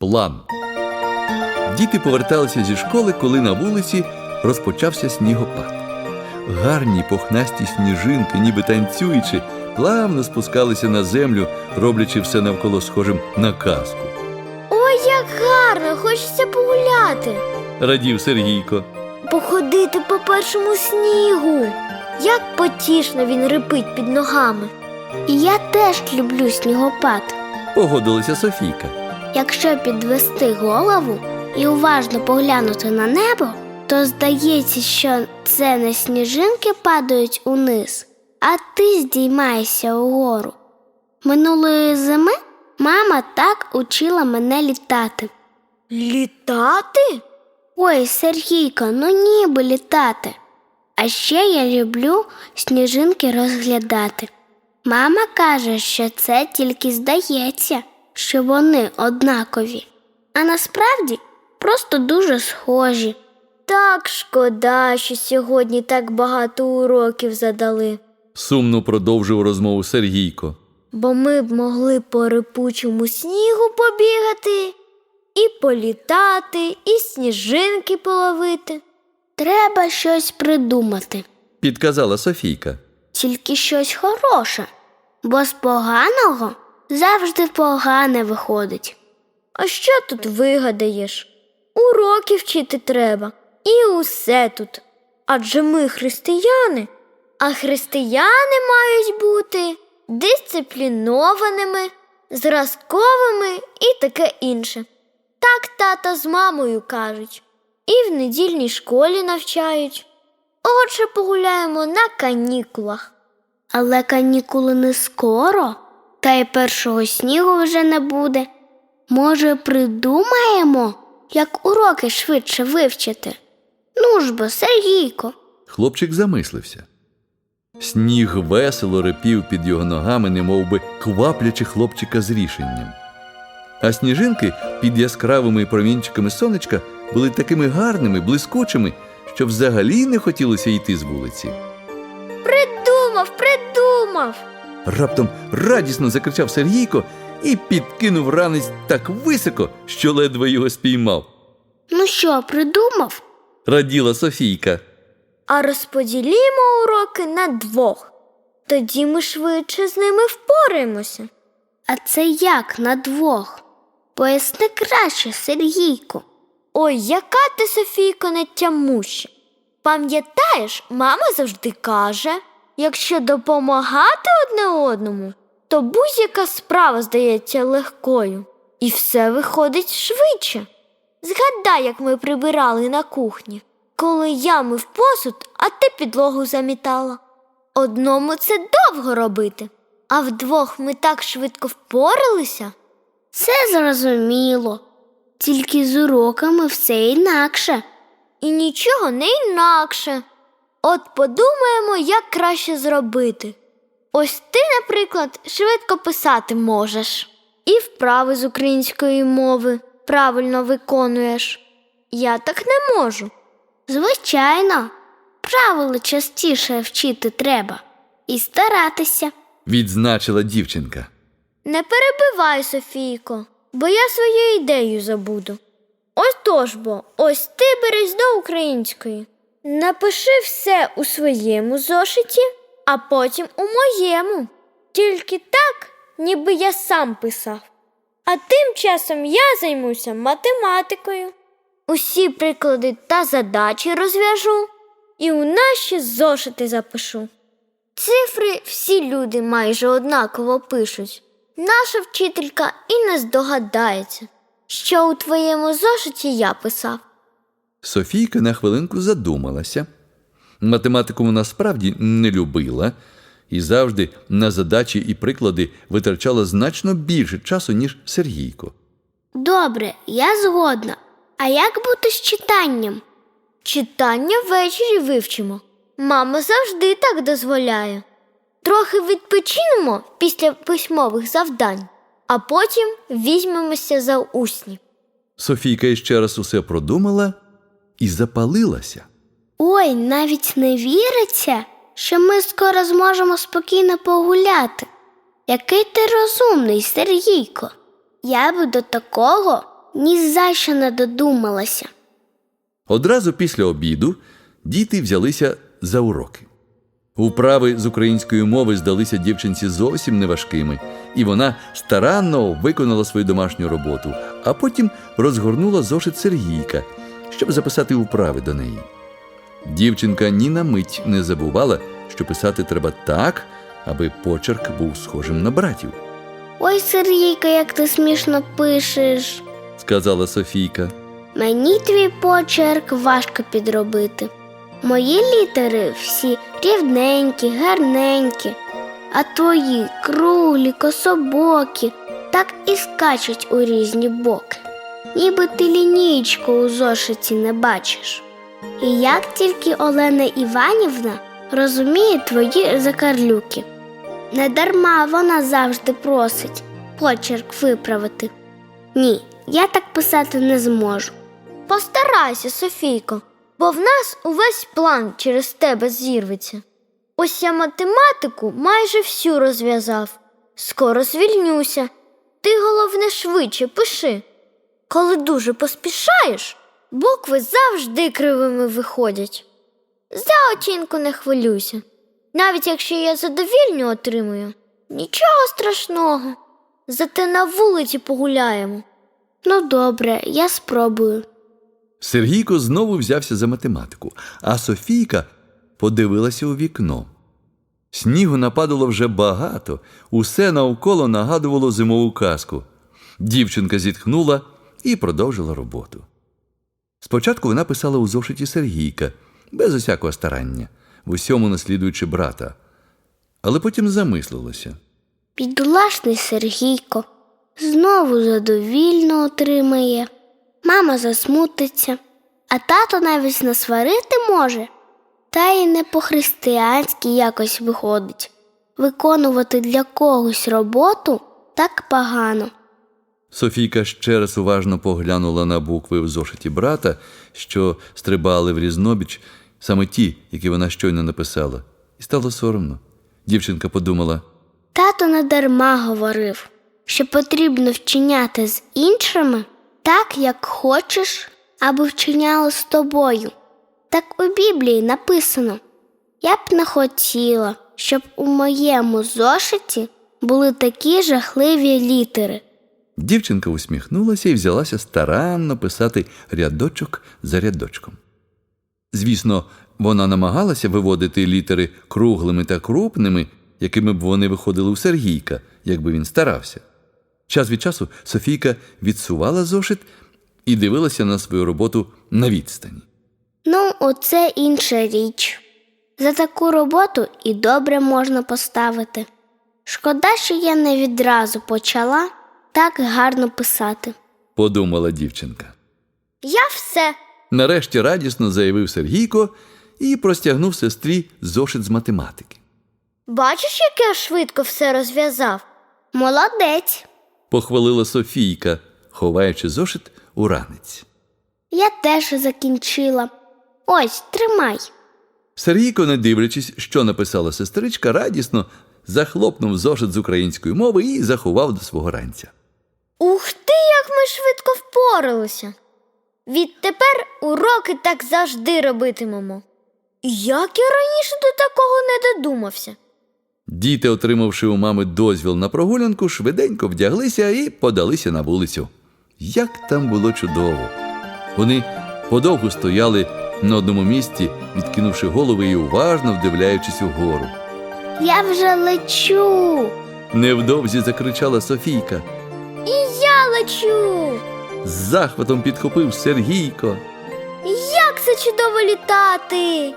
План. Діти поверталися зі школи, коли на вулиці розпочався снігопад. Гарні пухнасті сніжинки, ніби танцюючи, плавно спускалися на землю, роблячи все навколо схожим на казку. Ой, як гарно, хочеться погуляти. Радів Сергійко. Походити по першому снігу. Як потішно він рипить під ногами. І я теж люблю снігопад. Погодилася Софійка. Якщо підвести голову і уважно поглянути на небо, то здається, що це не сніжинки падають униз, а ти здіймаєшся угору. Минулої зими мама так учила мене літати. Літати? Ой, Сергійко, ну ніби літати. А ще я люблю сніжинки розглядати. Мама каже, що це тільки здається, що вони однакові, а насправді просто дуже схожі. Так шкода, що сьогодні так багато уроків задали, Сумно продовжив розмову Сергійко. бо ми б могли по рипучому снігу побігати, і політати, і сніжинки половити. Треба щось придумати, Підказала Софійка. тільки щось хороше, бо з поганого завжди погане виходить. А що тут вигадаєш? Уроки вчити треба, і усе тут. Адже ми християни, а християни мають бути дисциплінованими, зразковими і таке інше. Так тата з мамою кажуть, і в недільній школі навчають. Отже, погуляємо на канікулах. Але канікули не скоро, та й першого снігу вже не буде. Може, придумаємо, як уроки швидше вивчити? Ну ж бо, Сергійко, Хлопчик замислився. Сніг весело репів під його ногами, немов би кваплячи хлопчика з рішенням. А сніжинки під яскравими промінчиками сонечка були такими гарними, блискучими, що взагалі не хотілося йти з вулиці. придумав, придумав. Раптом радісно закричав Сергійко і підкинув ранець так високо, що ледве його спіймав. Ну що, придумав? Раділа Софійка. А розподілімо уроки на двох. Тоді ми швидше з ними впораємося. А це як на двох? Поясни краще, Сергійко. Ой, яка ти, Софійко, не тямуща. Пам'ятаєш, мама завжди каже, якщо допомагати одне одному, то будь-яка справа здається легкою, і все виходить швидше. Згадай, як ми прибирали на кухні, коли я мив посуд, а ти підлогу замітала. Одному це довго робити, а вдвох ми так швидко впоралися. Це зрозуміло, тільки з уроками все інакше. І нічого не інакше. От подумаємо, як краще зробити. Ось ти, наприклад, швидко писати можеш, і вправи з української мови правильно виконуєш. Я так не можу. Звичайно, правила частіше вчити треба і старатися. Відзначила дівчинка. Не перебивай, Софійко, бо я свою ідею забуду. Ось тож бо, ось ти берись до української. Напиши все у своєму зошиті, а потім у моєму. Тільки так, ніби я сам писав. А тим часом я займуся математикою. Усі приклади та задачі розв'яжу і у наші зошити запишу. Цифри всі люди майже однаково пишуть. Наша вчителька і не здогадається, що у твоєму зошиті я писав. Софійка на хвилинку задумалася. Математику вона справді не любила і завжди на задачі і приклади витрачала значно більше часу, ніж Сергійко. Добре, я згодна. А як бути з читанням? Читання ввечері вивчимо. Мама завжди так дозволяє. Трохи відпочинемо після письмових завдань, а потім візьмемося за усні. Софійка іще раз усе продумала і запалилася. Ой, навіть не віриться, що ми скоро зможемо спокійно погуляти. Який ти розумний, Сергійко. Я би до такого ні за що не додумалася. Одразу після обіду діти взялися за уроки. Вправи з української мови здалися дівчинці зовсім неважкими, і вона старанно виконала свою домашню роботу, а потім розгорнула зошит Сергійка, щоб записати вправи до неї. Дівчинка ні на мить не забувала, що писати треба так, аби почерк був схожим на братів, Ой, Сергійка, як ти смішно пишеш. сказала Софійка. Мені твій почерк важко підробити. Мої літери всі рівненькі, гарненькі, а твої круглі, кособокі, так і скачуть у різні боки. Ніби ти лінійку у зошиті не бачиш. І як тільки Олена Іванівна розуміє твої закарлюки. Недарма вона завжди просить почерк виправити. Ні, я так писати не зможу. Постарайся, Софійко, бо в нас увесь план через тебе зірветься. Ось я математику майже всю розв'язав. Скоро звільнюся. Ти, головне, швидше пиши. Коли дуже поспішаєш, букви завжди кривими виходять. За оцінку не хвилюйся. Навіть якщо я задовільню отримую, нічого страшного. Зате на вулиці погуляємо. Ну, добре, я спробую. Сергійко знову взявся за математику, а Софійка подивилася у вікно. Снігу нападало вже багато, усе навколо нагадувало зимову казку. Дівчинка зітхнула і продовжила роботу. Спочатку вона писала у зошиті Сергійка, без усякого старання, в усьому наслідуючи брата, але потім замислилася. Підлашний Сергійко знову задовільно отримає. Мама засмутиться, а тато навіть насварити може. Та й не по-християнськи якось виходить. Виконувати для когось роботу так погано. Софійка ще раз уважно поглянула на букви в зошиті брата, що стрибали в різнобіч, саме ті, які вона щойно написала, і стало соромно. Дівчинка подумала: Тато недарма говорив, що потрібно вчиняти з іншими так, як хочеш, аби вчиняло з тобою. Так у Біблії написано. Я б не хотіла, щоб у моєму зошиті були такі жахливі літери. Дівчинка усміхнулася і взялася старанно писати рядочок за рядочком. Звісно, вона намагалася виводити літери круглими та крупними, якими б вони виходили у Сергійка, якби він старався. Час від часу Софійка відсувала зошит і дивилася на свою роботу на відстані. Ну, оце інша річ. За таку роботу і добре можна поставити. Шкода, що я не відразу почала так гарно писати. подумала дівчинка. Я все. Нарешті радісно заявив Сергійко і простягнув сестрі зошит з математики. Бачиш, як я швидко все розв'язав? Молодець. Похвалила Софійка, ховаючи зошит у ранець. Я теж закінчила. Ось, тримай. Сергійко, не дивлячись, що написала сестричка, радісно захлопнув зошит з української мови і заховав до свого ранця. Ух ти, як ми швидко впоралися. Відтепер уроки так завжди робитимемо. Як я раніше до такого не додумався. Діти, отримавши у мами дозвіл на прогулянку, швиденько вдяглися і подалися на вулицю. Як там було чудово! Вони подовго стояли на одному місці, відкинувши голови і уважно вдивляючись угору. Я вже лечу. Невдовзі закричала Софійка. І я лечу. З захватом підхопив Сергійко. Як це чудово літати.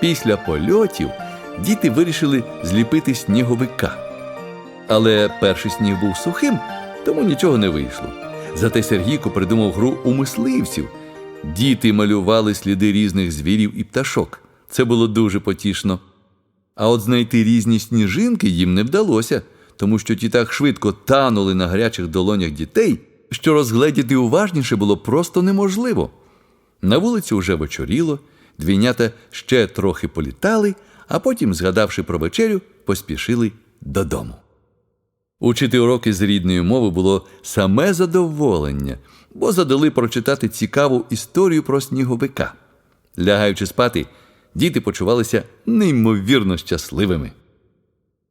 Після польотів діти вирішили зліпити сніговика. Але перший сніг був сухим, тому нічого не вийшло. Зате Сергійко придумав гру у мисливців. Діти малювали сліди різних звірів і пташок. Це було дуже потішно. А от знайти різні сніжинки їм не вдалося, тому що ті так швидко танули на гарячих долонях дітей, що розгледіти уважніше було просто неможливо. На вулиці уже вечоріло, двійнята ще трохи політали, а потім, згадавши про вечерю, поспішили додому. Учити уроки з рідної мови було саме задоволення, бо задали прочитати цікаву історію про сніговика. Лягаючи спати, діти почувалися неймовірно щасливими.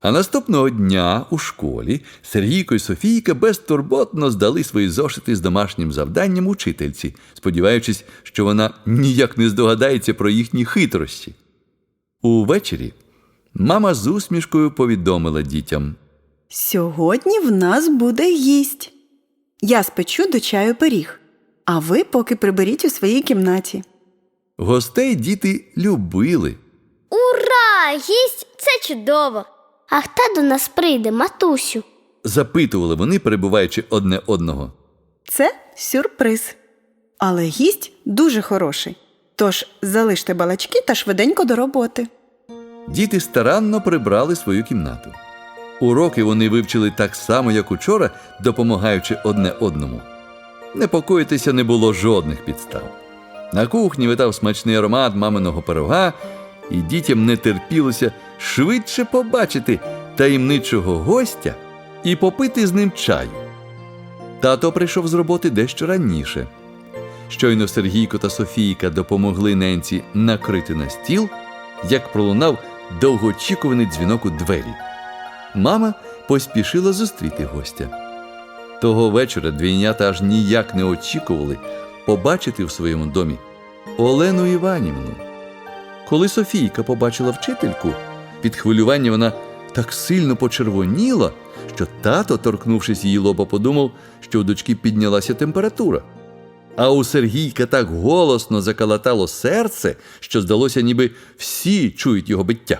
А наступного дня у школі Сергійко і Софійка безтурботно здали свої зошити з домашнім завданням учительці, сподіваючись, що вона ніяк не здогадається про їхні хитрощі. Увечері мама з усмішкою повідомила дітям. Сьогодні в нас буде гість. Я спечу до чаю пиріг, а ви поки приберіть у своїй кімнаті. Гостей діти любили. Ура! Гість це чудово! А хто до нас прийде, матусю? Запитували вони, перебуваючи одне одного. Це сюрприз. Але гість дуже хороший. Тож залиште балачки та швиденько до роботи. Діти старанно прибрали свою кімнату. Уроки вони вивчили так само, як учора, допомагаючи одне одному. Непокоїтися не було жодних підстав. На кухні витав смачний аромат маминого пирога, і дітям не терпілося швидше побачити таємничого гостя і попити з ним чаю. Тато прийшов з роботи дещо раніше. Щойно Сергійко та Софійка допомогли ненці накрити на стіл, як пролунав довгоочікуваний дзвінок у двері. Мама поспішила зустріти гостя. Того вечора двійнята аж ніяк не очікували побачити в своєму домі Олену Іванівну. Коли Софійка побачила вчительку, від хвилювання вона так сильно почервоніла, що тато, торкнувшись її лоба, подумав, що у дочки піднялася температура. А у Сергійка так голосно закалатало серце, що здалося, ніби всі чують його биття.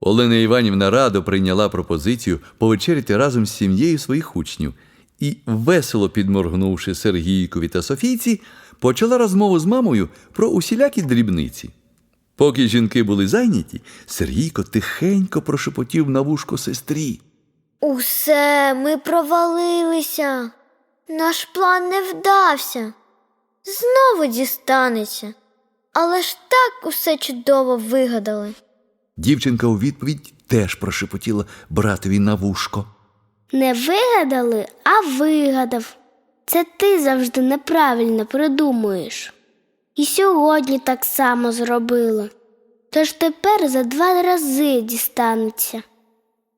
Олена Іванівна радо прийняла пропозицію повечеряти разом з сім'єю своїх учнів і, весело підморгнувши Сергійкові та Софійці, почала розмову з мамою про усілякі дрібниці. Поки жінки були зайняті, Сергійко тихенько прошепотів на вушко сестрі. Усе, ми провалилися. Наш план не вдався. Знову дістанеться. Але ж так усе чудово вигадали. Дівчинка у відповідь теж прошепотіла братові на вушко. Не вигадали, а вигадав. Це ти завжди неправильно придумуєш. І сьогодні так само зробила. Тож тепер за два рази дістанеться.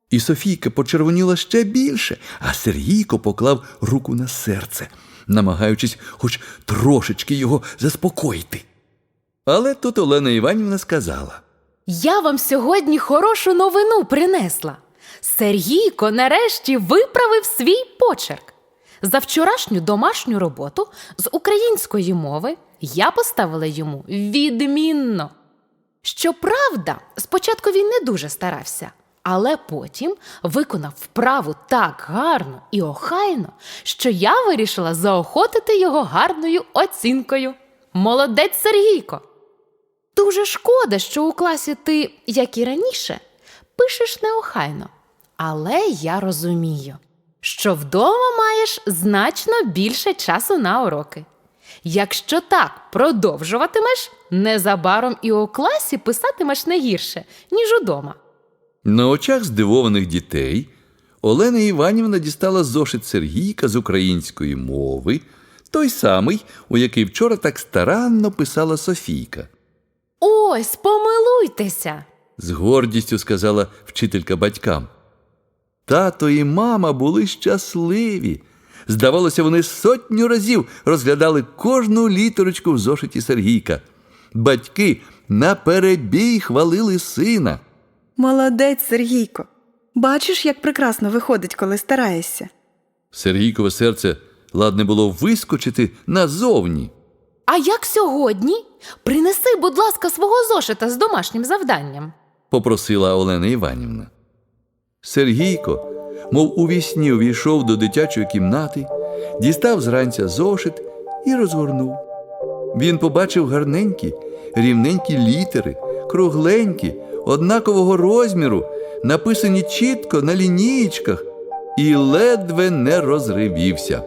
І Софійка почервоніла ще більше, а Сергійко поклав руку на серце, намагаючись хоч трошечки його заспокоїти. Але тут Олена Іванівна сказала. Я вам сьогодні хорошу новину принесла. Сергійко нарешті виправив свій почерк. За вчорашню домашню роботу з української мови я поставила йому відмінно. Щоправда, спочатку він не дуже старався, але потім виконав вправу так гарно і охайно, що я вирішила заохотити його гарною оцінкою. Молодець Сергійко! Дуже шкода, що у класі ти, як і раніше, пишеш неохайно. Але я розумію, що вдома маєш значно більше часу на уроки. Якщо так продовжуватимеш, незабаром і у класі писатимеш не гірше, ніж удома. На очах здивованих дітей Олена Іванівна дістала зошит Сергійка з української мови, той самий, у який вчора так старанно писала Софійка. Ось, помилуйтеся! з гордістю сказала вчителька батькам. Тато і мама були щасливі. Здавалося, вони сотню разів розглядали кожну літерочку в зошиті Сергійка. Батьки наперебій хвалили сина. Молодець, Сергійко. Бачиш, як прекрасно виходить, коли стараєшся. Сергійкове серце ладне було вискочити назовні. А як сьогодні? Принеси, будь ласка, свого зошита з домашнім завданням. попросила Олена Іванівна. Сергійко, мов у вісні увійшов до дитячої кімнати, дістав зранця зошит і розгорнув. Він побачив гарненькі, рівненькі літери, кругленькі, однакового розміру, написані чітко на лінієчках, і ледве не розривівся.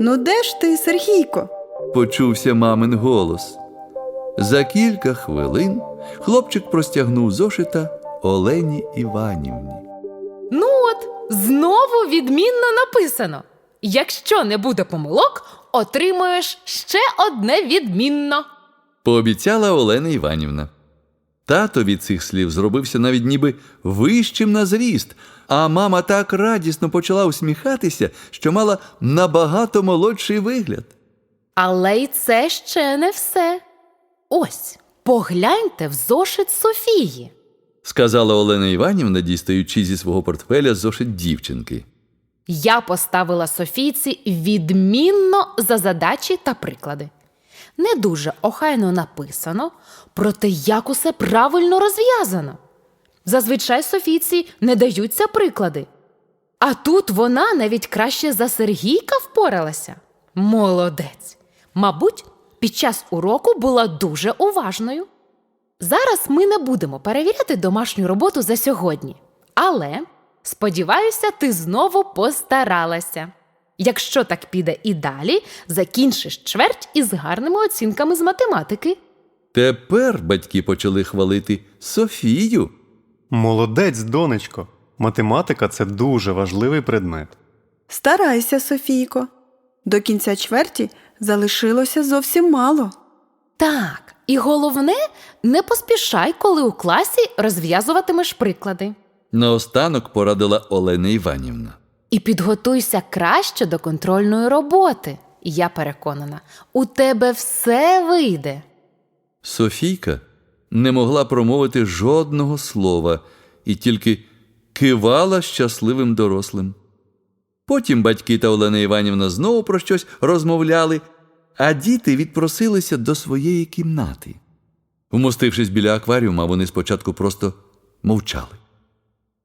Ну де ж ти, Сергійко? Почувся мамин голос. За кілька хвилин хлопчик простягнув зошита Олені Іванівні. Ну от, Знову відмінно написано: якщо не буде помилок, отримуєш ще одне відмінно. Пообіцяла Олена Іванівна. Тато від цих слів зробився навіть ніби вищим на зріст, а мама так радісно почала усміхатися, що мала набагато молодший вигляд. Але й це ще не все. Ось, погляньте в зошит Софії. Сказала Олена Іванівна, дістаючи зі свого портфеля зошит дівчинки. Я поставила Софійці відмінно за задачі та приклади. Не дуже охайно написано, проте як усе правильно розв'язано. Зазвичай Софійці не даються приклади. А тут вона навіть краще за Сергійка впоралася. Молодець. Мабуть, під час уроку була дуже уважною. Зараз ми не будемо перевіряти домашню роботу за сьогодні. Але сподіваюся, ти знову постаралася. Якщо так піде і далі, закінчиш чверть із гарними оцінками з математики. Тепер батьки почали хвалити Софію. Молодець, донечко. Математика це дуже важливий предмет. Старайся, Софійко. До кінця чверті залишилося зовсім мало. Так, і головне, не поспішай, коли у класі розв'язуватимеш приклади. Наостанок порадила Олена Іванівна. І підготуйся краще до контрольної роботи. Я переконана, у тебе все вийде. Софійка не могла промовити жодного слова і тільки кивала щасливим дорослим. Потім батьки та Олена Іванівна знову про щось розмовляли, а діти відпросилися до своєї кімнати. Вмостившись біля акваріума, вони спочатку просто мовчали.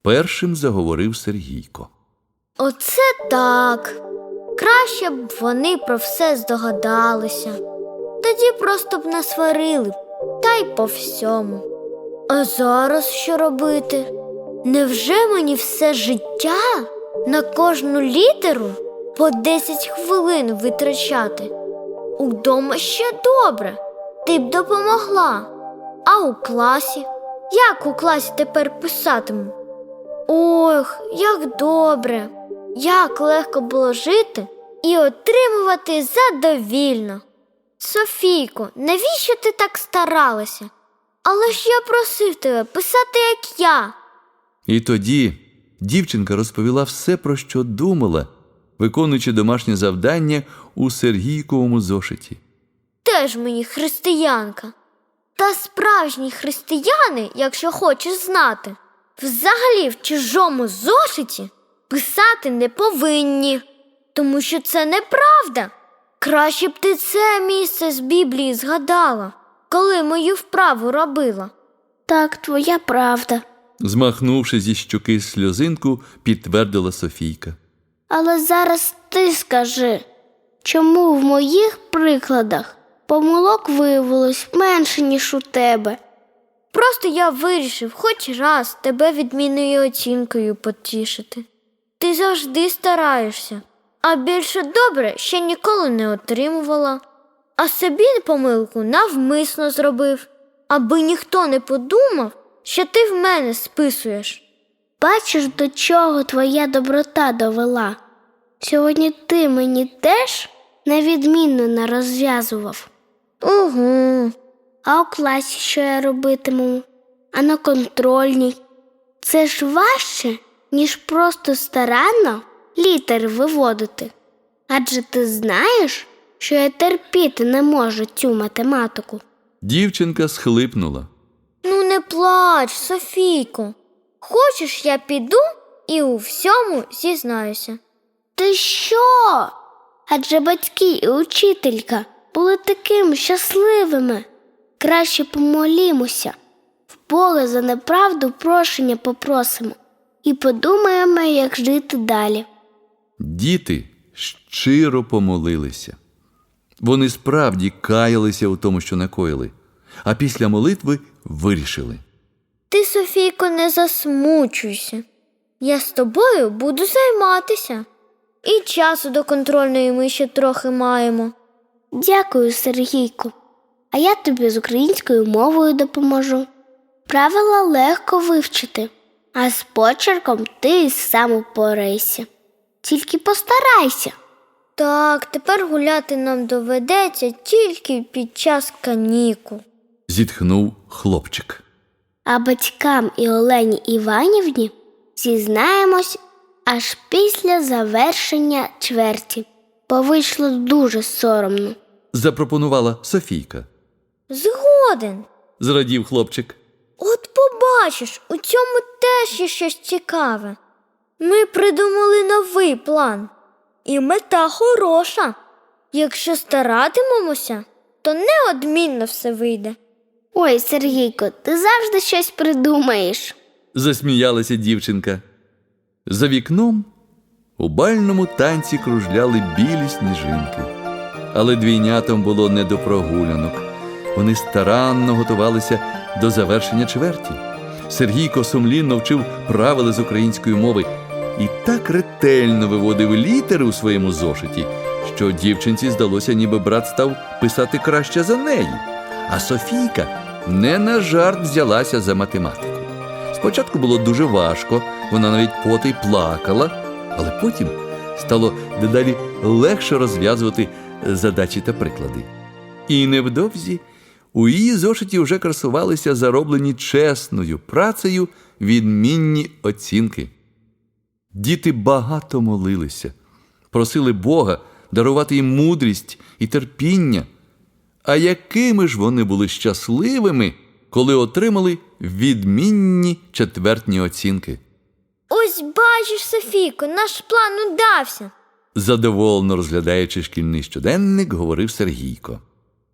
Першим заговорив Сергійко. Оце так. Краще б вони про все здогадалися. Тоді просто б насварили, та й по всьому. А зараз що робити? Невже мені все життя на кожну літеру по 10 хвилин витрачати? Удома ще добре, ти б допомогла. А у класі? Як у класі тепер писатиму? Ох, як добре, як легко було жити і отримувати задовільно. Софійко, навіщо ти так старалася? Але ж я просив тебе писати, як я. І тоді дівчинка розповіла все, про що думала, виконуючи домашнє завдання у Сергійковому зошиті. Теж мені християнка. Та справжні християни, якщо хочеш знати, взагалі в чужому зошиті писати не повинні, тому що це неправда. Краще б ти це місце з Біблії згадала, коли мою вправу робила. Так, твоя правда. Змахнувши зі щоки сльозинку, підтвердила Софійка. Але зараз ти скажи, чому в моїх прикладах помилок виявилось менше, ніж у тебе? Просто я вирішив хоч раз тебе відмінною оцінкою потішити. Ти завжди стараєшся, а більше добре ще ніколи не отримувала. А собі помилку навмисно зробив, аби ніхто не подумав, що ти в мене списуєш. Бачиш, до чого твоя доброта довела. Сьогодні ти мені теж невідмінно розв'язував. Угу. А у класі що я робитиму? А на контрольній? Це ж важче, ніж просто старанно літери виводити. Адже ти знаєш, що я терпіти не можу цю математику. Дівчинка схлипнула. Ну, не плач, Софійко. Хочеш, я піду і у всьому зізнаюся. Ти що? Адже батьки і учителька були такими щасливими. Краще помолімося. В Бога за неправду прошення попросимо і подумаємо, як жити далі. Діти щиро помолилися. Вони справді каялися у тому, що накоїли, а після молитви вирішили. Ти, Софійко, не засмучуйся. Я з тобою буду займатися. І часу до контрольної ми ще трохи маємо. Дякую, Сергійку. А я тобі з українською мовою допоможу. Правила легко вивчити. А з почерком ти сам упорайся. Тільки постарайся. Так, тепер гуляти нам доведеться тільки під час канікул. зітхнув хлопчик. А батькам і Олені Іванівні зізнаємось аж після завершення чверті, бо вийшло дуже соромно. Запропонувала Софійка. Згоден. Зрадів хлопчик. От побачиш, у цьому теж є щось цікаве. Ми придумали новий план, і мета хороша. Якщо старатимемося, то неодмінно все вийде. Ой, Сергійко, ти завжди щось придумаєш. засміялася дівчинка. За вікном у бальному танці кружляли білі сніжинки. Але двійнятам було не до прогулянок. Вони старанно готувалися до завершення чверті. Сергійко сумлінно вчив правила з української мови і так ретельно виводив літери у своєму зошиті, що дівчинці здалося, ніби брат став писати краще за неї. А Софійка не на жарт взялася за математику. Спочатку було дуже важко, вона навіть поти й плакала, але потім стало дедалі легше розв'язувати задачі та приклади. І невдовзі у її зошиті вже красувалися зароблені чесною працею відмінні оцінки. Діти багато молилися, просили Бога дарувати їм мудрість і терпіння. А якими ж вони були щасливими, коли отримали відмінні четвертні оцінки? Ось бачиш, Софійко, наш план удався. Задоволено розглядаючи шкільний щоденник, говорив Сергійко.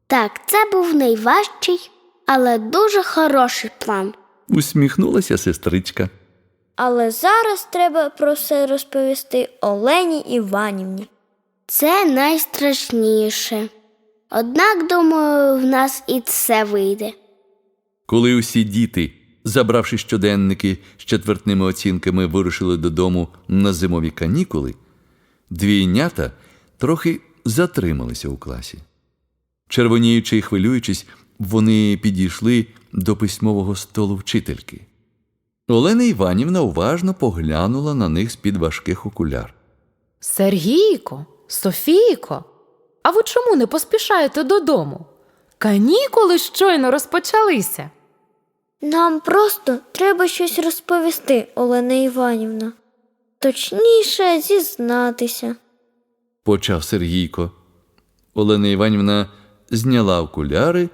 Так, це був найважчий, але дуже хороший план. Усміхнулася сестричка. Але зараз треба про все розповісти Олені Іванівні. Це найстрашніше. Однак, думаю, в нас і це вийде. Коли усі діти, забравши щоденники з четвертними оцінками, вирушили додому на зимові канікули, двійнята трохи затрималися у класі. Червоніючи і хвилюючись, вони підійшли до письмового столу вчительки. Олена Іванівна уважно поглянула на них з-під важких окуляр. Сергійко, Софійко, а ви чому не поспішаєте додому? Канікули щойно розпочалися. Нам просто треба щось розповісти, Олена Іванівна. Точніше зізнатися. почав Сергійко. Олена Іванівна зняла окуляри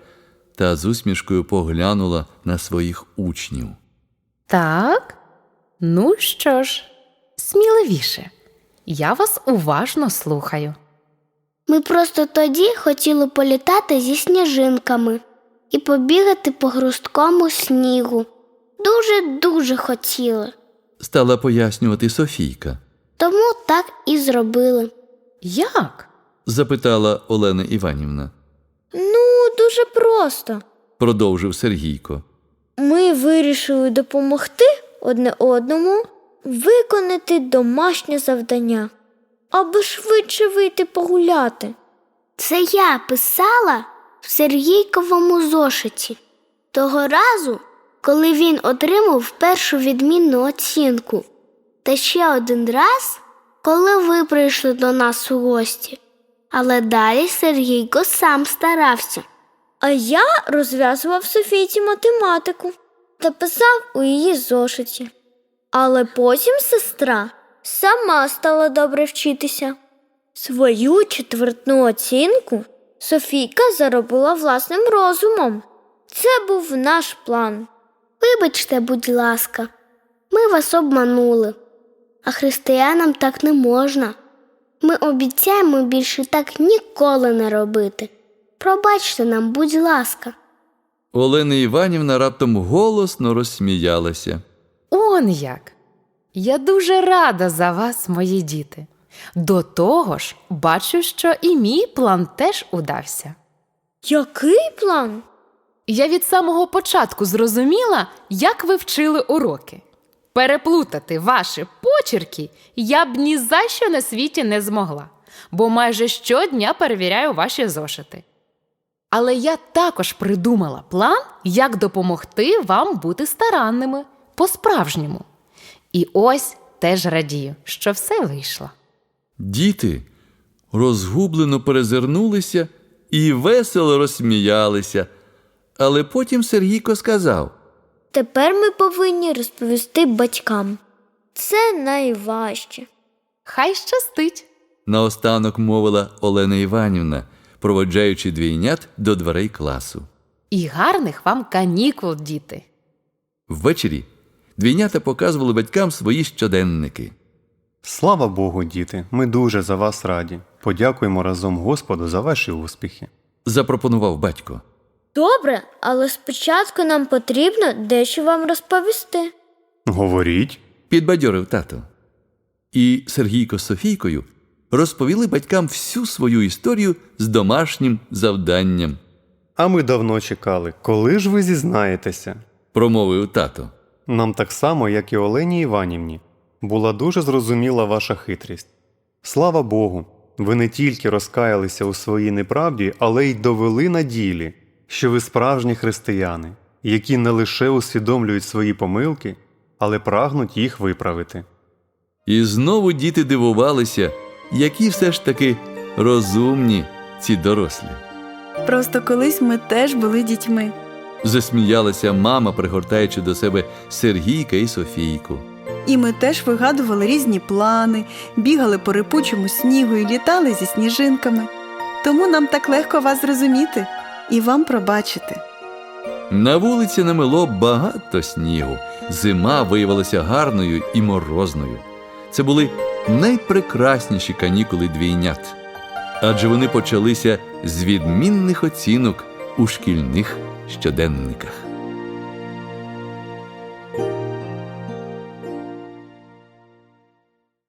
та з усмішкою поглянула на своїх учнів. Так? Ну що ж, сміливіше. Я вас уважно слухаю. Ми просто тоді хотіли політати зі сніжинками і побігати по грусткому снігу. Дуже-дуже хотіли. Стала пояснювати Софійка. Тому так і зробили. Як? запитала Олена Іванівна. Ну, дуже просто. Продовжив Сергійко. Ми вирішили допомогти одне одному виконати домашнє завдання, аби швидше вийти погуляти. Це я писала в Сергійковому зошиті того разу, коли він отримав першу відмінну оцінку, та ще один раз, коли ви прийшли до нас у гості. Але далі Сергійко сам старався. А я розв'язував Софійці математику та писав у її зошиті. Але потім сестра сама стала добре вчитися. Свою четвертну оцінку Софійка заробила власним розумом. Це був наш план. Вибачте, будь ласка, ми вас обманули, а християнам так не можна. Ми обіцяємо більше так ніколи не робити. Пробачте нам, будь ласка. Олена Іванівна раптом голосно розсміялася. Он як. Я дуже рада за вас, мої діти. До того ж, бачу, що і мій план теж удався. Який план? Я від самого початку зрозуміла, як ви вчили уроки. Переплутати ваші почерки я б ні за що на світі не змогла, бо майже щодня перевіряю ваші зошити. Але я також придумала план, як допомогти вам бути старанними по-справжньому. І ось теж радію, що все вийшло. Діти розгублено перезирнулися і весело розсміялися. Але потім Сергійко сказав: Тепер ми повинні розповісти батькам. Це найважче. Хай щастить. наостанок мовила Олена Іванівна, проводжаючи двійнят до дверей класу. І гарних вам канікул, діти. Ввечері двійнята показували батькам свої щоденники. Слава Богу, діти! Ми дуже за вас раді. Подякуємо разом Господу за ваші успіхи. Запропонував батько. Добре, але спочатку нам потрібно дещо вам розповісти. Говоріть. Підбадьорив тато. І Сергійко з Софійкою розповіли батькам всю свою історію з домашнім завданням, А ми давно чекали, коли ж ви зізнаєтеся? промовив тато. Нам так само, як і Олені Іванівні, була дуже зрозуміла ваша хитрість. Слава Богу, ви не тільки розкаялися у своїй неправді, але й довели на ділі, що ви справжні християни, які не лише усвідомлюють свої помилки, але прагнуть їх виправити. І знову діти дивувалися, які все ж таки розумні ці дорослі. Просто колись ми теж були дітьми. Засміялася мама, пригортаючи до себе Сергійка і Софійку. І ми теж вигадували різні плани, бігали по рипучому снігу і літали зі сніжинками. Тому нам так легко вас зрозуміти і вам пробачити. На вулиці намело багато снігу. Зима виявилася гарною і морозною. Це були найпрекрасніші канікули двійнят, адже вони почалися з відмінних оцінок у шкільних щоденниках.